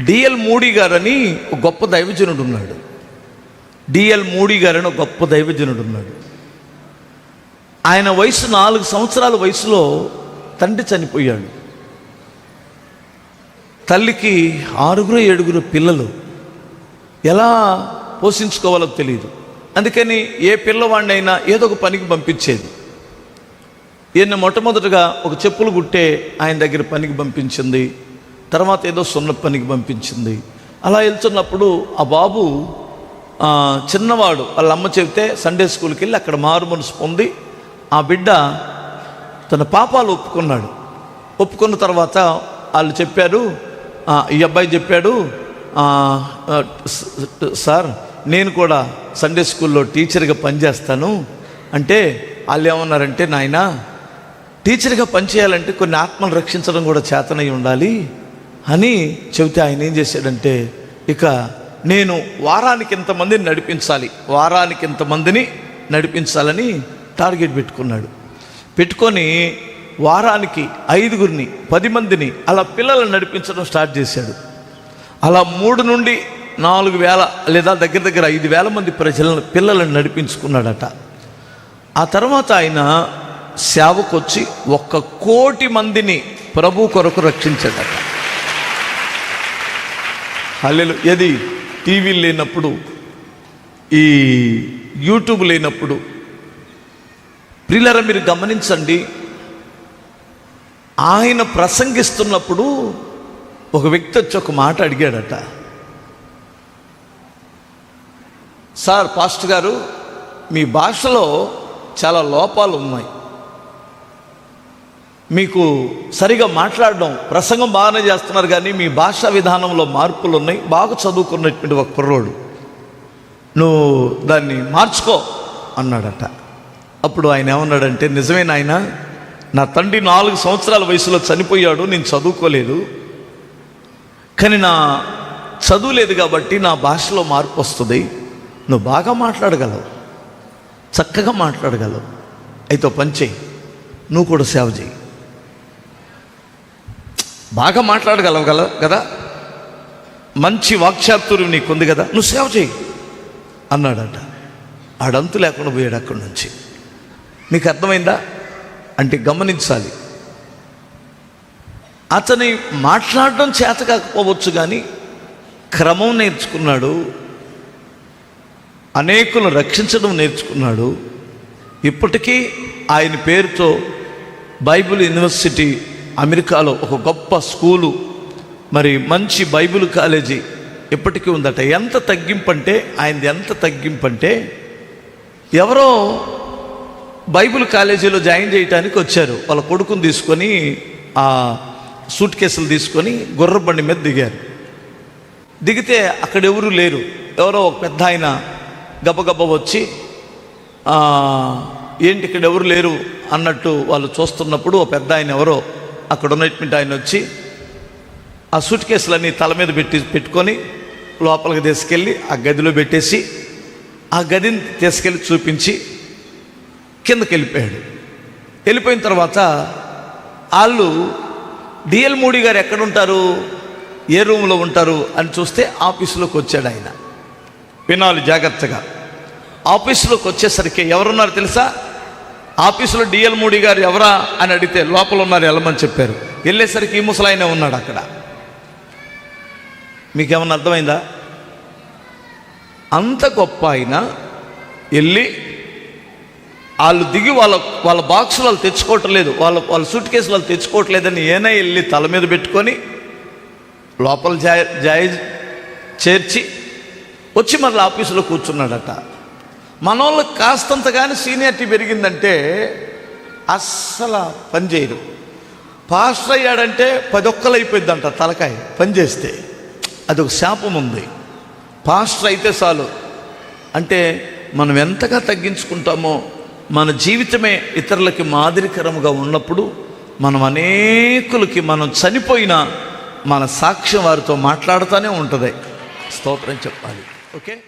DL మూడి గారని ఒక గొప్ప దైవజనుడు ఉన్నాడు. డిఎల్ మూడి గారని ఒక గొప్ప దైవజనుడు ఉన్నాడు. ఆయన వయసు నాలుగు సంవత్సరాల వయసులో తండ్రి చనిపోయాడు. తల్లికి ఆరుగురు ఏడుగురు పిల్లలు. ఎలా పోషించుకోవాలో తెలియదు అందుకని ఏ పిల్లవాడినైనా ఏదో ఒక పనికి పంపించేది. ఈయన మొట్టమొదటగా ఒక చెప్పులు గుట్టే ఆయన దగ్గర పనికి పంపించింది. తర్వాత ఏదో సున్న పనికి పంపించింది. అలా వెళ్తున్నప్పుడు ఆ బాబు చిన్నవాడు వాళ్ళ అమ్మ చెబితే సండే స్కూల్కి వెళ్ళి అక్కడ మారు మనసు పొంది ఆ బిడ్డ తన పాపాలు ఒప్పుకున్నాడు. ఒప్పుకున్న తర్వాత వాళ్ళు చెప్పారు ఈ అబ్బాయి చెప్పాడు సార్ నేను కూడా సండే స్కూల్లో టీచర్గా పనిచేస్తాను. అంటే వాళ్ళు ఏమన్నారంటే నాయన టీచర్గా పనిచేయాలంటే కొన్ని ఆత్మలు రక్షించడం కూడా చేతనై ఉండాలి. అని చెబితే ఆయన ఏం చేశాడంటే ఇక నేను వారానికి ఇంతమందిని నడిపించాలి వారానికి ఇంతమందిని నడిపించాలని టార్గెట్ పెట్టుకున్నాడు. పెట్టుకొని వారానికి ఐదుగురిని పది మందిని అలా పిల్లలను నడిపించడం స్టార్ట్ చేశాడు. అలా మూడు నుండి నాలుగు వేల లేదా దగ్గర దగ్గర ఐదు వేల మంది ప్రజలను పిల్లలను నడిపించుకున్నాడట. ఆ తర్వాత ఆయన సేవకొచ్చి ఒక్క కోటి మందిని ప్రభు కొరకు రక్షించాడట. హల్లెలు ఏది? టీవీ లేనప్పుడు ఈ యూట్యూబ్ లేనప్పుడు. ప్రియులరా మీరు గమనించండి. ఆయన ప్రసంగిస్తున్నప్పుడు ఒక వ్యక్తి వచ్చి ఒక మాట అడిగాడట. సార్ పాస్టర్ గారు మీ భాషలో చాలా లోపాలు ఉన్నాయి. మీకు సరిగా మాట్లాడడం ప్రసంగం బాగానే చేస్తున్నారు కానీ మీ భాషా విధానంలో మార్పులు ఉన్నాయి బాగా చదువుకున్నటువంటి ఒక కుర్రోడు. నువ్వు దాన్ని మార్చుకో అన్నాడట. అప్పుడు ఆయన ఏమన్నాడంటే నిజమే నాయన నా తండ్రి నాలుగు సంవత్సరాల వయసులో చనిపోయాడు నేను చదువుకోలేదు. కానీ నా చదువు లేదు కాబట్టి నా భాషలో మార్పు వస్తుంది. నువ్వు బాగా మాట్లాడగలవు. చక్కగా మాట్లాడగలవు. అయితే ఓ పని చేయి. నువ్వు కూడా సేవ చేయి. బాగా మాట్లాడగలవు గల కదా? మంచి వాక్చాతుర్యం నీకుంది కదా? నువ్వు సేవ చేయి. అన్నాడట. ఆడంతు లేకుండా పోయాడు అక్కడి నుంచి. మీకు అర్థమైందా? అంటే గమనించాలి. అతని మాట్లాడడం చేత కాకపోవచ్చు కానీ క్రమం నేర్చుకున్నాడు. అనేకులను రక్షించడం నేర్చుకున్నాడు. ఇప్పటికీ ఆయన పేరుతో బైబిల్ యూనివర్సిటీ అమెరికాలో ఒక గొప్ప స్కూలు మరి మంచి బైబిల్ కాలేజీ ఇప్పటికీ ఉందట. ఎంత తగ్గింపు అంటే ఆయనది ఎంత తగ్గింపు అంటే ఎవరో బైబిల్ కాలేజీలో జాయిన్ చేయడానికి వచ్చారు. వాళ్ళ కొడుకుని తీసుకొని ఆ సూట్ కేసులు తీసుకొని గుర్ర బండి మీద దిగారు. దిగితే అక్కడ ఎవరు లేరు. ఎవరో ఒక పెద్ద ఆయన గబగబ వచ్చి ఏంటి ఇక్కడ ఎవరు లేరు అన్నట్టు వాళ్ళు చూస్తున్నప్పుడు ఒక పెద్ద ఆయన ఎవరో అక్కడ ఉన్నటువంటి ఆయన వచ్చి ఆ సూట్ కేసులన్నీ తల మీద పెట్టి పెట్టుకొని లోపలికి తీసుకెళ్ళి ఆ గదిలో పెట్టేసి ఆ గదిని తీసుకెళ్ళి చూపించి కిందకి వెళ్ళిపోయాడు. వెళ్ళిపోయిన తర్వాత వాళ్ళు డిఎల్ మూడి గారు ఎక్కడుంటారు? ఏ రూమ్లో ఉంటారు? అని చూస్తే ఆఫీసులోకి వచ్చాడు ఆయన. వినాలి జాగ్రత్తగా. ఆఫీసులోకి వచ్చేసరికి ఎవరున్నారు తెలుసా? ఆఫీసులో డిఎల్ మూడి గారు ఎవరా అని అడిగితే లోపల ఉన్నారు వెళ్ళమని చెప్పారు. వెళ్ళేసరికి ఈ ముసలాయనే ఉన్నాడు అక్కడ. మీకేమన్నా అర్థమైందా? అంత గొప్ప ఆయన వెళ్ళి వాళ్ళు దిగి వాళ్ళ వాళ్ళ బాక్సులు వాళ్ళు తెచ్చుకోవట్లేదు వాళ్ళ వాళ్ళ సూట్ కేసులు వాళ్ళు తెచ్చుకోవట్లేదని ఏనే వెళ్ళి తల మీద పెట్టుకొని లోపల జాయ జాయి చేర్చి వచ్చి మళ్ళీ ఆఫీసులో కూర్చున్నాడట. మనోళ్ళు కాస్తంత కానీ సీనియారిటీ పెరిగిందంటే అస్సలు పనిచేయరు పాస్టర్ అయ్యాడంటే పదొక్కలు అయిపోయిందంట తలకాయ పనిచేస్తే అది ఒక శాపం ఉంది. పాస్టర్ అయితే చాలు. అంటే మనం ఎంతగా తగ్గించుకుంటామో మన జీవితమే ఇతరులకి మాదిరికరముగా ఉన్నప్పుడు మనం అనేకులకి మనం చనిపోయినా మన సాక్ష్యం వారితో మాట్లాడుతూనే ఉంటుంది. స్తోత్రం చెప్పాలి. ఓకే?